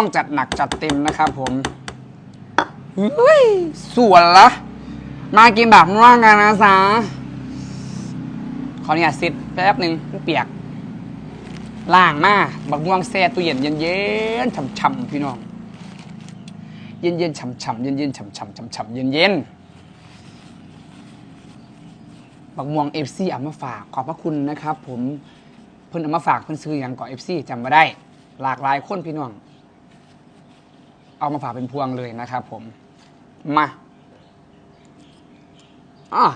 ต้องจัดหนักจัดเต็มนะครับผมเฮ้ยส่วนละ มากินแบบน่างกันนะสาขอเนี่ยสิทธิ์แป๊บหนึ่งเปียกล่างมาบักม่วงแซ่ตู้เย็นเย็นๆฉ่ำๆพี่น้อง เย็นๆฉ่ำๆเย็นๆฉ่ำๆฉ่ำๆเย็นๆบักม่วงเอฟซีเอามาฝากขอบพระคุณนะครับ ผมเพิ่นเอามาฝากเพิ่นซื้ออย่างก่อเอฟซีจำมาได้ หลากหลายคนพี่น้อง เอามาฝากเป็นพวงเลยนะครับผม มาอะ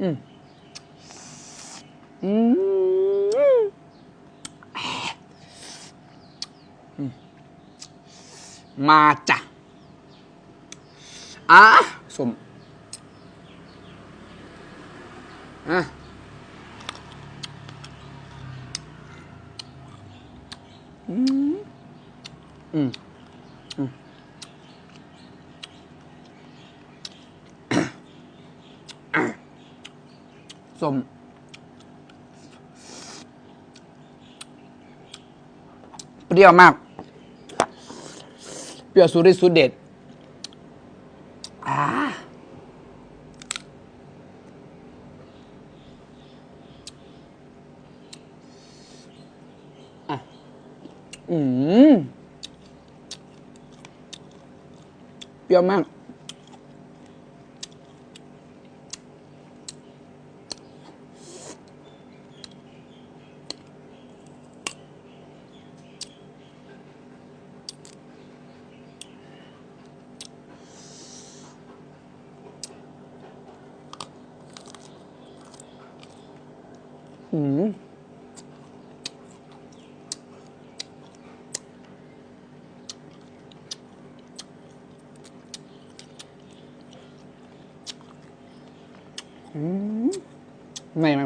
อืมอืมอืมมาจ้ะอะสมอะอืม อืมอืมสมเปรี้ยวมาก เปรี้ยวสุดฤทธิ์สุดเด็ดอ่าอะอืม เปรี้ยวมาก อืมืมไม่ไม่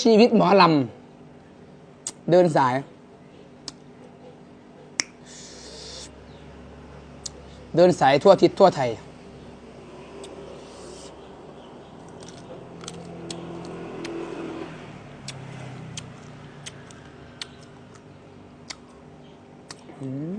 ชีวิตหมอลำ เดินสาย เดินสายทั่วทิศทั่วไทย อืม